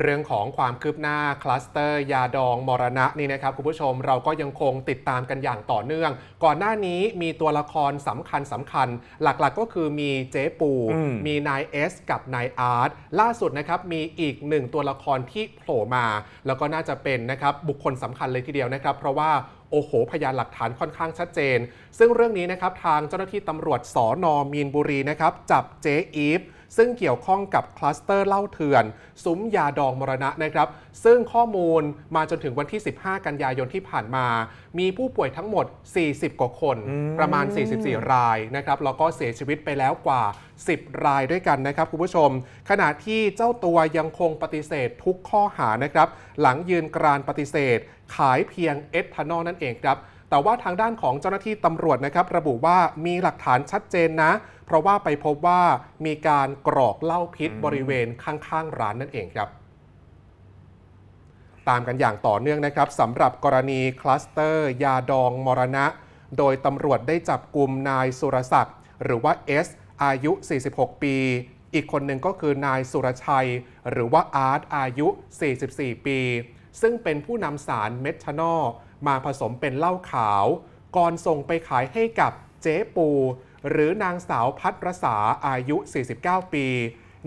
เรื่องของความคืบหน้าคลัสเตอร์ยาดองมรณะนี่นะครับคุณผู้ชมเราก็ยังคงติดตามกันอย่างต่อเนื่อง ก่อนหน้านี้มีตัวละครสำคัญสำคัญ หลักๆก็คือมีเจ๊ปูอืมมีนายเอสกับนายอาร์ตล่าสุดนะครับมีอีกหนึ่งตัวละครที่โผล่มา แล้วก็น่าจะเป็นนะครับบุคคลสำคัญเลยทีเดียวนะครับ เพราะว่า โอ้โห พยานหลักฐานค่อนข้างชัดเจน ซึ่งเรื่องนี้นะครับทางเจ้าหน้าที่ตำรวจสอนอมีนบุรีนะครับจับเจ๊อีฟซึ่งเกี่ยวข้องกับคลัสเตอร์เหล้าเถื่อน ซุ้มยาดองมรณะนะครับ ซึ่งข้อมูลมาจนถึงวันที่ 15 กันยายนที่ผ่านมา มีผู้ป่วยทั้งหมด 40 กว่าคนอืมประมาณ 44 รายนะครับแล้วก็เสียชีวิตไปแล้วกว่า 10 รายด้วยกันนะครับคุณผู้ชม ขณะที่เจ้าตัวยังคงปฏิเสธทุกข้อหานะครับ หลังยืนกรานปฏิเสธ ขายเพียงเอทานอลนั่นเองครับ แต่ว่าทางด้านของเจ้าหน้าที่ตำรวจนะครับระบุว่ามีหลักฐานชัดเจนนะ เพราะว่าไปพบว่ามีการกรอกเหล้าพิษบริเวณข้างๆ ร้านนั่นเองครับตามกันอย่างต่อเนื่องนะครับสำหรับกรณีคลัสเตอร์ ยาดองมรณะ โดยตำรวจได้จับกลุ่มนายสุรศักดิ์หรือว่าเอสอายุ 46 ปี อีกคนหนึ่งก็คือนายสุรชัย หรือว่าอาร์ตอายุ 44 ปี ซึ่งเป็นผู้นำสารเมทานอลมาผสมเป็นเหล้าขาว ก่อนส่งไปขายให้กับเจ๊ปู หรือนางสาวพัทรสาอายุ 49 ปี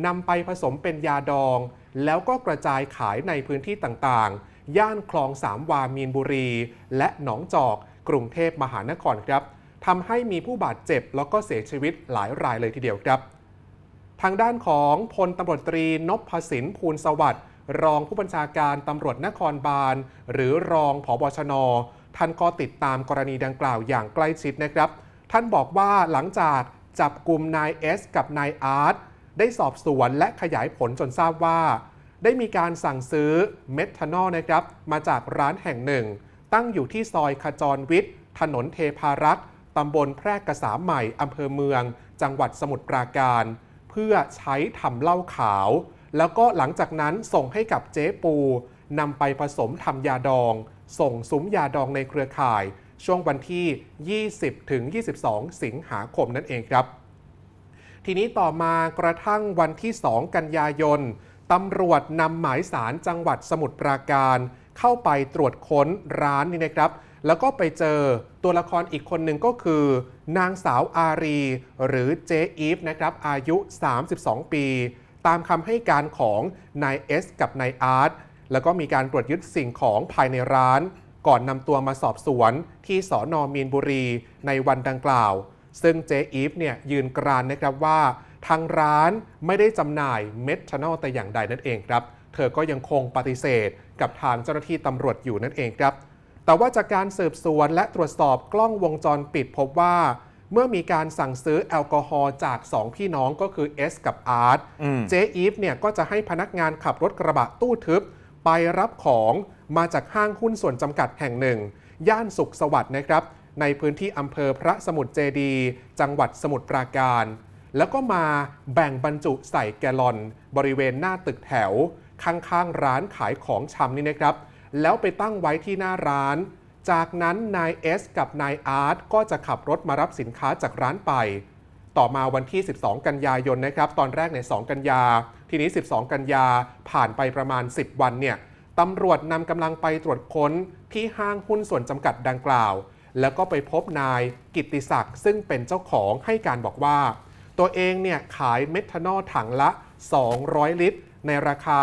นำไปผสมเป็นยาดอง แล้วก็กระจายขายในพื้นที่ต่างๆ ย่านคลองสามวามีนบุรี และหนองจอก กรุงเทพมหานครครับทำให้มีผู้บาดเจ็บแล้วก็เสียชีวิตหลายรายเลยทีเดียวครับ ทางด้านของพลตำรวจตรีนพสินภูลสวัสดิ์ รองผู้บัญชาการตำรวจนครบาล หรือรองผบชน ท่านก็ติดตามกรณีดังกล่าวอย่างใกล้ชิดนะครับ ท่านบอกว่าหลังจากจับกลุ่มนายเอสกับนายอาร์ตได้สอบสวนและขยายผลจนทราบว่า ได้มีการสั่งซื้อเมทานอลนะครับ มาจากร้านแห่งหนึ่ง ตั้งอยู่ที่ซอยขจรวิทย์ ถนนเทพารักษ์ตำบลแพรกกษาใหม่อำเภอเมือง จังหวัดสมุทรปราการ เพื่อใช้ทำเหล้าขาว แล้วก็หลังจากนั้นส่งให้กับเจ๊ปูนำไปผสมทำยาดอง ส่งซุ้มยาดองในเครือข่าย ช่วงวันที่ 20 ถึง 22 สิงหาคมนั่นเองครับ ทีนี้ต่อมากระทั่งวันที่ 2 กันยายนตำรวจนำหมายสารจังหวัดสมุทรปราการ เข้าไปตรวจค้นร้านนี่นะครับ แล้วก็ไปเจอตัวละครอีกคนหนึ่งก็คือ นางสาวอารี หรือเจอีฟนะครับอายุ 32 ปี ตามคำให้การของนายเอสกับนายอาร์ตแล้วก็มีการตรวจยึดสิ่งของภายในร้าน ก่อนนำตัวมาสอบสวนที่สอนอมีนบุรีในวันดังกล่าว ซึ่งเจอีฟเนี่ยยืนกรานนะครับว่า ทางร้านไม่ได้จำหน่ายเมทานอลแต่อย่างใดนั่นเองครับ เธอก็ยังคงปฏิเสธกับทางเจ้าหน้าที่ตำรวจอยู่นั่นเองครับ แต่ว่าจากการสืบสวนและตรวจสอบกล้องวงจรปิดพบว่า เมื่อมีการสั่งซื้อแอลกอฮอล์จาก 2 พี่น้องก็คือเอสกับอาร์ตอืมเจอีฟเนี่ยก็จะให้พนักงานขับรถกระบะตู้ทึบ ไปรับของมาจากห้างหุ้นส่วนจำกัดแห่งหนึ่ง ย่านสุขสวัสดิ์นะครับ ในพื้นที่อำเภอพระสมุทรเจดีย์จังหวัดสมุทรปราการ แล้วก็มาแบ่งบรรจุใส่แกลลอน บริเวณหน้าตึกแถว ข้างๆร้านขายของชำนี่นะครับ แล้วไปตั้งไว้ที่หน้าร้าน จากนั้นนายเอสกับนายอาร์ตก็จะขับรถมารับสินค้าจากร้านไป ต่อมาวันที่ 12 กันยายนนะครับ ตอนแรกใน 2 กันยา ทีนี้ 12 กันยาผ่านไปประมาณ 10 วันเนี่ยตำรวจนำกำลังไปตรวจค้นที่ห้างหุ้นส่วนจำกัดดังกล่าว แล้วก็ไปพบนายกิตติศักดิ์ซึ่งเป็นเจ้าของให้การบอกว่า ตัวเองเนี่ยขายเมทานอลถังละ 200 ลิตร ในราคา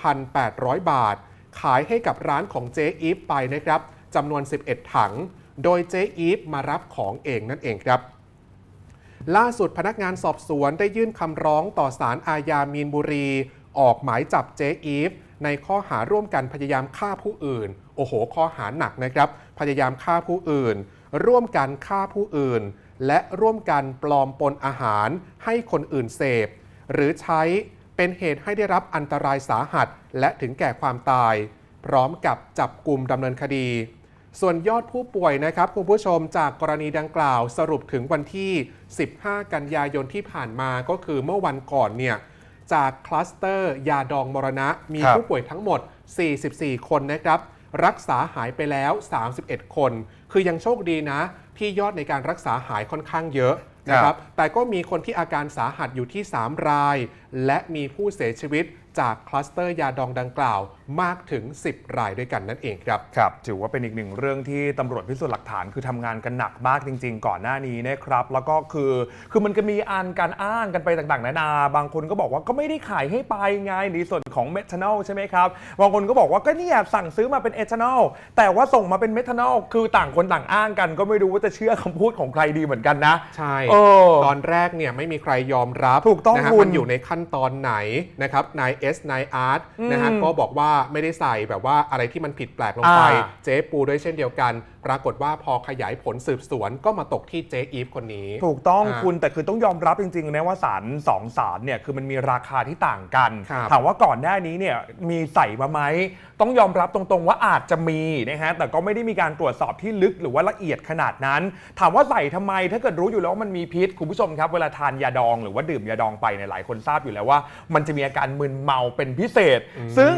2,800 บาท ขายให้กับร้านของเจ๊อีฟไปนะครับ จำนวน 11 ถัง โดยเจ๊อีฟมารับของเองนั่นเองครับล่าสุดพนักงานสอบสวนได้ยื่นคำร้องต่อศาลอาญามีนบุรี ออกหมายจับเจ๊อีฟ ในข้อหาร่วมกันพยายามฆ่าผู้อื่น โอ้โห ข้อหาหนักนะครับ พยายามฆ่าผู้อื่น ร่วมกันฆ่าผู้อื่น และร่วมกันปลอมปนอาหารให้คนอื่นเสพ หรือใช้เป็นเหตุให้ได้รับอันตรายสาหัส และถึงแก่ความตาย พร้อมกับจับกลุ่มดำเนินคดี ส่วนยอดผู้ป่วยนะครับคุณผู้ชมจากกรณีดังกล่าวสรุปถึงวันที่ 15 กันยายนที่ผ่านมาก็คือเมื่อวันก่อนเนี่ยจากคลัสเตอร์ ยาดองมรณะ มีผู้ป่วยทั้งหมด 44 คนนะครับ รักษาหายไปแล้ว 31 คน คือยังโชคดีนะ ที่ยอดในการรักษาหายค่อนข้างเยอะนะครับ แต่ก็มีคนที่อาการสาหัสอยู่ที่ 3 ราย และมีผู้เสียชีวิต จากคลัสเตอร์ยาดองดังกล่าวมากถึง 10 รายด้วยกันนั่นเองครับ ครับ ถือว่าเป็นอีกหนึ่งเรื่องที่ตำรวจพิสูจน์หลักฐานคือทำงานกันหนักมากจริง ๆ ก่อนหน้านี้นะครับ แล้วก็คือคือมันก็มีอันการอ้างกันไปต่างๆ นานา บางคนก็บอกว่าก็ไม่ได้ขายให้ไปไงในส่วนของเมทานอลใช่ไหมครับบางคนก็บอกว่าก็เนี่ยสั่งซื้อมาเป็นเอทานอลแต่ว่าส่งมาเป็นเมทานอลคือต่างคนต่างอ้างกัน ก็ไม่รู้ว่าจะเชื่อคำพูดของใครดีเหมือนกันนะใช่เออ ตอนแรกเนี่ยไม่มีใครยอมรับถูกต้องนะฮะคุณมันอยู่ในขั้นตอนไหนนะครับนายเอสนายอาร์ตนะฮะอืมก็บอกว่าไม่ได้ใส่แบบว่าอะไรที่มันผิดแปลกลงไป อ่า เจ๊ปูด้วยเช่นเดียวกัน ปรากฏว่าพอขยายผลสืบสวนก็มาตกที่เจ๊อีฟคนนี้ ถูกต้องอ่าคุณแต่คือต้องยอมรับจริงๆนะว่าสารสองสารเนี่ยคือมันมีราคาที่ต่างกัน ครับถามว่าก่อนหน้านี้เนี่ยมีใส่มาไหมต้องยอมรับตรงๆว่าอาจจะมีนะฮะแต่ก็ไม่ได้มีการตรวจสอบที่ลึกหรือว่าละเอียดขนาดนั้น ถามว่าใส่ทำไมถ้าเกิดรู้อยู่แล้วว่ามันมีพิษคุณผู้ชมครับเวลาทานยาดองหรือว่าดื่มยาดองไปเนี่ยหลายคนทราบอยู่แล้วว่า มันจะมีอาการมึนเมาเป็นพิเศษ ซึ่ง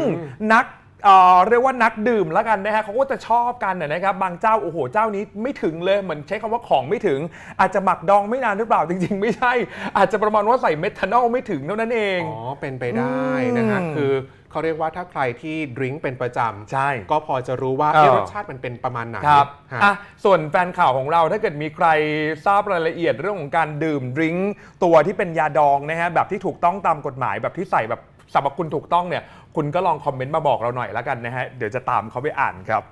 นัก เอ่อเรียกว่านักดื่มแล้วกันนะฮะเขาก็จะชอบกันนะนะครับบางเจ้าโอ้โหเจ้านี้ไม่ถึงเลยเหมือนใช้คำว่าของไม่ถึง อาจจะหมักดองไม่นานหรือเปล่าจริง ๆ ไม่ใช่ อาจจะประมาณว่าใส่เมทานอลไม่ถึงเท่านั้นเองอ๋อเป็นไปได้นะฮะอืมคือเขาเรียกว่าถ้าใครที่ดื่มเป็นประจำใช่ก็พอจะรู้ว่าเออเอ๊ะรสชาติมันเป็นประมาณไหนครับฮะอะส่วนแฟนข่าวของเราถ้าเกิดมีใครทราบรายละเอียดเรื่องของการดื่มดริงก์ตัวที่เป็นยาดองนะฮะแบบที่ถูกต้องตามกฎหมายแบบที่ใส่แบบ สรรพคุณถูกต้องเนี่ย คุณก็ลองคอมเมนต์มาบอกเราหน่อยแล้วกันนะฮะ เดี๋ยวจะตามเขาไปอ่านครับ